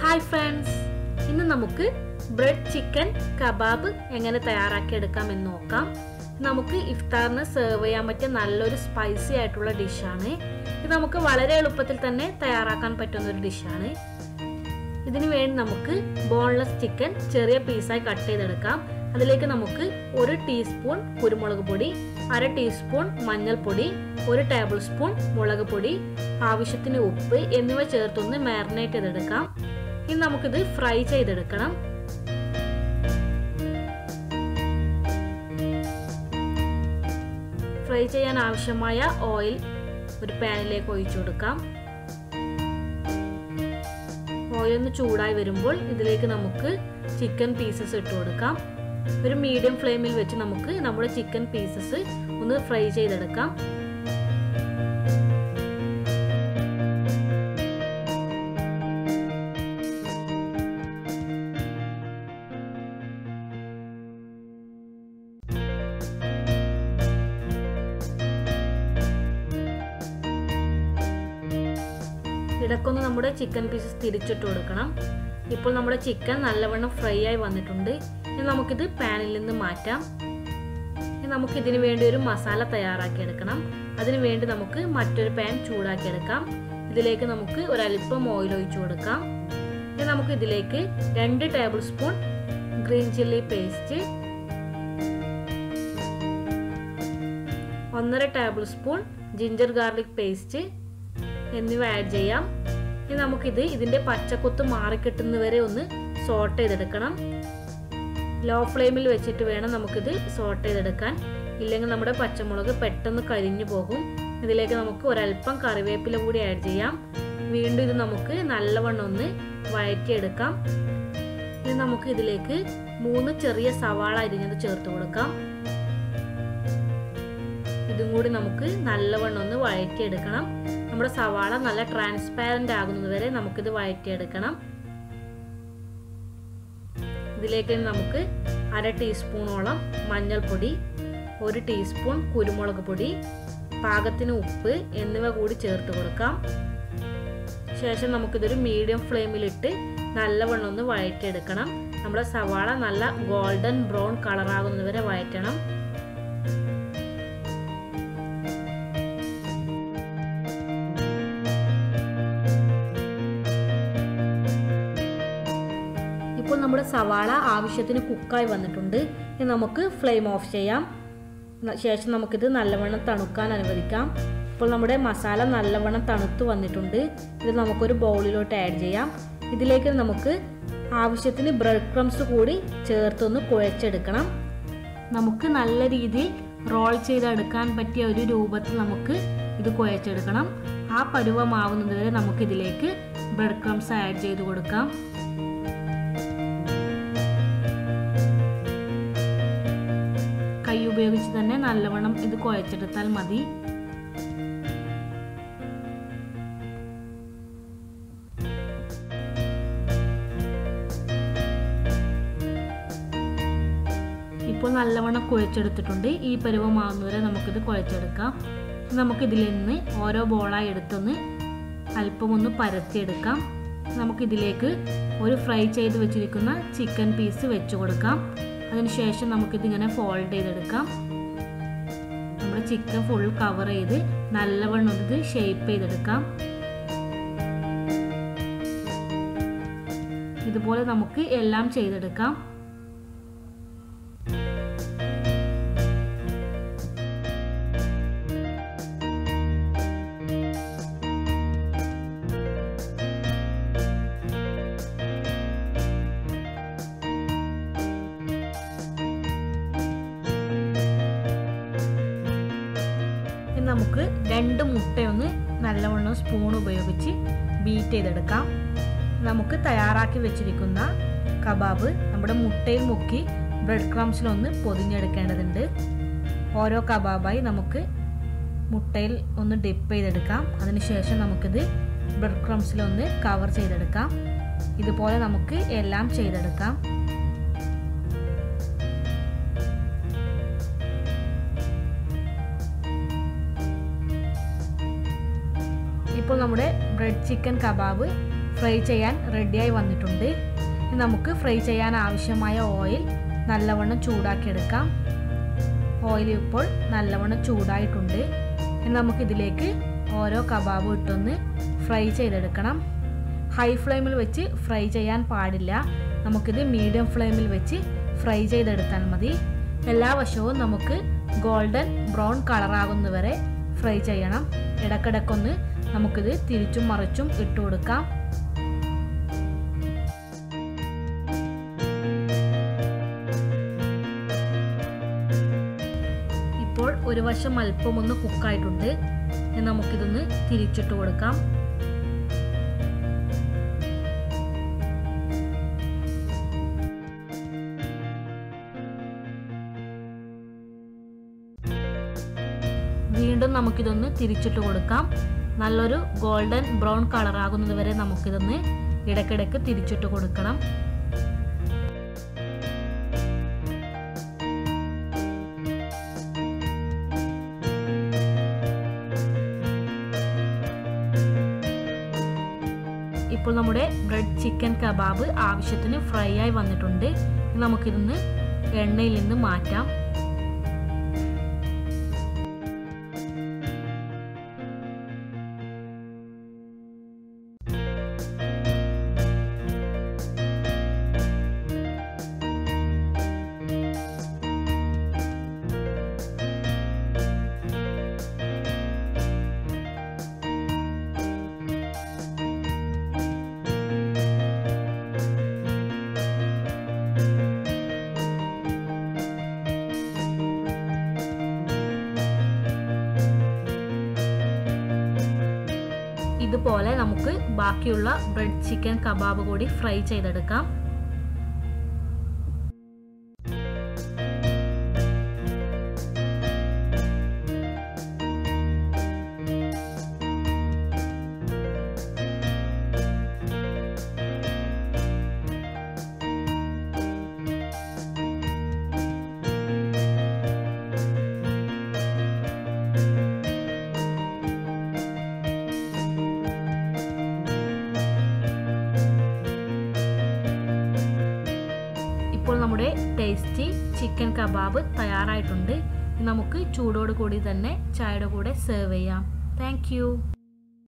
Hi friends ഇന്ന് നമുക്ക് bread chicken kebab എങ്ങനെ തയ്യാറാക്കിയെടുക്കാം എന്ന് നോക്കാം. നമുക്ക് ഇഫ്താറിന് സെർവ് ചെയ്യാൻ പറ്റിയ നല്ലൊരു സ്പൈസി ആയിട്ടുള്ള ഡിഷാണ് ഇത് നമുക്ക് വളരെ എളുപ്പത്തിൽ തന്നെ തയ്യാറാക്കാൻ പറ്റുന്ന ഒരു ഡിഷാണ് ഇതിനു വേണ്ടി നമുക്ക് ബോൺലെസ് ചിക്കൻ ചെറിയ പീസായി കട്ട് ചെയ്തെടുക്കാം. അതിലേക്ക് നമുക്ക് ഒരു ടീസ്പൂൺ കുരുമുളക് പൊടി അര ടീസ്പൂൺ മഞ്ഞൾപ്പൊടി ഒരു ടേബിൾ സ്പൂൺ മുളക് പൊടി ആവശ്യത്തിന് ഉപ്പ് എന്നിവ ചേർത്തൊന്ന് മാരിനേറ്റ് ചെയ്തെടുക്കാം. ഇനി നമുക്കിത് ഫ്രൈ ചെയ്തെടുക്കണം. ഫ്രൈ ചെയ്യാൻ ആവശ്യമായ ഓയിൽ ഒരു പാനിലേക്ക് ഒഴിച്ചു കൊടുക്കാം. ഓയിൽ ഒന്ന് ചൂടായി വരുമ്പോൾ ഇതിലേക്ക് നമുക്ക് ചിക്കൻ പീസസ് ഇട്ട് കൊടുക്കാം. ഒരു മീഡിയം ഫ്ലെയിമിൽ വെച്ച് നമുക്ക് നമ്മുടെ ചിക്കൻ പീസസ് ഒന്ന് ഫ്രൈ ചെയ്തെടുക്കാം. ഇടക്കൊന്ന് നമ്മുടെ ചിക്കൻ പീസസ് തിരിച്ചിട്ട് കൊടുക്കണം. ഇപ്പോൾ നമ്മുടെ ചിക്കൻ നല്ലവണ്ണം ഫ്രൈ ആയി വന്നിട്ടുണ്ട്. ഇനി നമുക്കിത് പാനിൽ നിന്ന് മാറ്റാം. ഇനി നമുക്ക് ഇതിനു വേണ്ടി ഒരു മസാല തയ്യാറാക്കി എടുക്കണം അതിനു വേണ്ടി നമുക്ക് മറ്റൊരു പാൻ ചൂടാക്കി എടുക്കാം ഇതിലേക്ക് നമുക്ക് ഒരല്പം ഓയിൽ ഒഴിച്ചു കൊടുക്കാം. ഇനി നമുക്ക് ഇതിലേക്ക് രണ്ട് tablespoon green chilli paste ഒന്നര tablespoon ginger garlic paste എന്നിവ ആഡ് ചെയ്യാം. ഇനി നമുക്കിത് ഇതിന്റെ പച്ചക്കൊത്ത് മാറിക്കിട്ടുന്നവരെ ഒന്ന് സോട്ട് ചെയ്തെടുക്കണം. ലോ ഫ്ലെയിമിൽ വെച്ചിട്ട് വേണം നമുക്കിത് സോട്ട് ചെയ്തെടുക്കാൻ. ഇല്ലെങ്കിൽ നമ്മുടെ പച്ചമുളക് പെട്ടെന്ന് കരിഞ്ഞു പോകും. ഇതിലേക്ക് നമുക്ക് ഒരല്പം കറിവേപ്പില കൂടി ആഡ് ചെയ്യാം. വീണ്ടും ഇത് നമുക്ക് നല്ലവണ്ണം ഒന്ന് വഴറ്റിയെടുക്കാം. ഇനി നമുക്ക് ഇതിലേക്ക് മൂന്ന് ചെറിയ സവാള അരിഞ്ഞത് ചേർത്ത് കൊടുക്കാം. ഇതും കൂടി നമുക്ക് നല്ലവണ്ണം ഒന്ന് വഴറ്റിയെടുക്കണം. നമ്മുടെ സവാള നല്ല ട്രാൻസ്പാരന്റ് ആകുന്നതുവരെ നമുക്കിത് വഴറ്റിയെടുക്കണം. ഇതിലേക്ക് നമുക്ക് അര ടീസ്പൂണോളം മഞ്ഞൾപ്പൊടി ഒരു ടീസ്പൂൺ കുരുമുളക് പൊടി പാകത്തിന് ഉപ്പ് എന്നിവ കൂടി ചേർത്ത് കൊടുക്കാം. ശേഷം നമുക്കിതൊരു മീഡിയം ഫ്ലെയിമിലിട്ട് നല്ലവണ്ണം ഒന്ന് വഴറ്റിയെടുക്കണം. നമ്മുടെ സവാള നല്ല ഗോൾഡൻ ബ്രൗൺ കളറാകുന്നത് വരെ വഴറ്റണം. സവാള ആവശ്യത്തിന് കുക്കായി വന്നിട്ടുണ്ട്. ഇനി നമുക്ക് ഫ്ലെയിം ഓഫ് ചെയ്യാം. ശേഷം നമുക്കിത് നല്ലവണ്ണം തണുക്കാൻ അനുവദിക്കാം. ഇപ്പോൾ നമ്മുടെ മസാല നല്ലവണ്ണം തണുത്ത് വന്നിട്ടുണ്ട്. ഇത് നമുക്കൊരു ബൗളിലോട്ട് ആഡ് ചെയ്യാം. ഇതിലേക്ക് നമുക്ക് ആവശ്യത്തിന് ബ്രെഡ് ക്രംസ് കൂടി ചേർത്തൊന്ന് കുഴച്ചെടുക്കണം. നമുക്ക് നല്ല രീതിയിൽ റോൾ ചെയ്തെടുക്കാൻ പറ്റിയ ഒരു രൂപത്തിൽ നമുക്ക് ഇത് കുഴച്ചെടുക്കണം. ആ പരുവമാവുന്നത് വരെ നമുക്കിതിലേക്ക് ബ്രെഡ് ക്രംസ് ആഡ് ചെയ്ത് കൊടുക്കാം. ഉപയോഗിച്ച് തന്നെ നല്ലവണ്ണം ഇത് കുഴച്ചെടുത്താൽ മതി. ഇപ്പോൾ നല്ലവണ്ണം കുഴച്ചെടുത്തിട്ടുണ്ട്. ഈ പരുവമാകുന്നവരെ നമുക്കിത് കുഴച്ചെടുക്കാം. നമുക്കിതിൽ നിന്ന് ഓരോ ബോളായി എടുത്തൊന്ന് അല്പമൊന്ന് പരത്തിയെടുക്കാം. നമുക്കിതിലേക്ക് ഒരു ഫ്രൈ ചെയ്ത് വെച്ചിരിക്കുന്ന ചിക്കൻ പീസ് വെച്ചു കൊടുക്കാം. അതിനുശേഷം നമുക്കിതിങ്ങനെ ഫോൾഡ് ചെയ്തെടുക്കാം. നമ്മൾ ചിക്കൻ ഫുൾ കവർ ചെയ്ത് നല്ലവണ്ണം ഇത് ഷേപ്പ് ചെയ്തെടുക്കാം. ഇതുപോലെ നമുക്ക് എല്ലാം ചെയ്തെടുക്കാം. നമുക്ക് രണ്ട് മുട്ടയൊന്ന് നല്ലവണ്ണം സ്പൂൺ ഉപയോഗിച്ച് ബീറ്റ് ചെയ്തെടുക്കാം. നമുക്ക് തയ്യാറാക്കി വെച്ചിരിക്കുന്ന കബാബ് നമ്മുടെ മുട്ടയിൽ മുക്കി ബ്രെഡ് ക്രംസിലൊന്ന് പൊതിഞ്ഞെടുക്കേണ്ടതുണ്ട്. ഓരോ കബാബായി നമുക്ക് മുട്ടയിൽ ഒന്ന് ഡിപ്പ് ചെയ്തെടുക്കാം. അതിനുശേഷം നമുക്കിത് ബ്രെഡ് ക്രംസിലൊന്ന് കവർ ചെയ്തെടുക്കാം. ഇതുപോലെ നമുക്ക് എല്ലാം ചെയ്തെടുക്കാം. ഇപ്പോൾ നമ്മുടെ ബ്രെഡ് ചിക്കൻ കബാബ് ഫ്രൈ ചെയ്യാൻ റെഡിയായി വന്നിട്ടുണ്ട്. നമുക്ക് ഫ്രൈ ചെയ്യാൻ ആവശ്യമായ ഓയിൽ നല്ലവണ്ണം ചൂടാക്കിയെടുക്കാം. ഓയിൽ ഇപ്പോൾ നല്ലവണ്ണം ചൂടായിട്ടുണ്ട്. നമുക്കിതിലേക്ക് ഓരോ കബാബും ഇട്ടൊന്ന് ഫ്രൈ ചെയ്തെടുക്കണം. ഹൈ ഫ്ലെയിമിൽ വെച്ച് ഫ്രൈ ചെയ്യാൻ പാടില്ല. നമുക്കിത് മീഡിയം ഫ്ലെയിമിൽ വെച്ച് ഫ്രൈ ചെയ്തെടുത്താൽ മതി. എല്ലാ വശവും നമുക്ക് ഗോൾഡൻ ബ്രൗൺ കളറാകുന്നവരെ ഫ്രൈ ചെയ്യണം. ഇടക്കിടക്കൊന്ന് നമുക്കിത് തിരിച്ചും മറിച്ചും ഇട്ട് കൊടുക്കാം. ഇപ്പോൾ ഒരു വശം അല്പം ഒന്ന് കുക്കായിട്ടുണ്ട്. നമുക്കിതൊന്ന് തിരിച്ചിട്ട് കൊടുക്കാം. വീണ്ടും നമുക്കിതൊന്ന് തിരിച്ചിട്ട് കൊടുക്കാം. നല്ലൊരു ഗോൾഡൻ ബ്രൗൺ കളർ ആകുന്നത് വരെ നമുക്കിതൊന്ന് ഇടയ്ക്കിടയ്ക്ക് തിരിച്ചിട്ട് കൊടുക്കണം. ഇപ്പോൾ നമ്മുടെ ബ്രെഡ് ചിക്കൻ കബാബ് ആവശ്യത്തിന് ഫ്രൈ ആയി വന്നിട്ടുണ്ട്. നമുക്കിതൊന്ന് എണ്ണയിൽ നിന്ന് മാറ്റാം. ഇതുപോലെ നമുക്ക് ബാക്കിയുള്ള ബ്രെഡ് ചിക്കൻ കബാബ് കൂടി ഫ്രൈ ചെയ്തെടുക്കാം. നമ്മുടെ ടേസ്റ്റി ചിക്കൻ കബാബ് തയ്യാറായിട്ടുണ്ട്. നമുക്ക് ചൂടോട് കൂടി തന്നെ ചായയുടെ കൂടെ സെർവ് ചെയ്യാം. താങ്ക്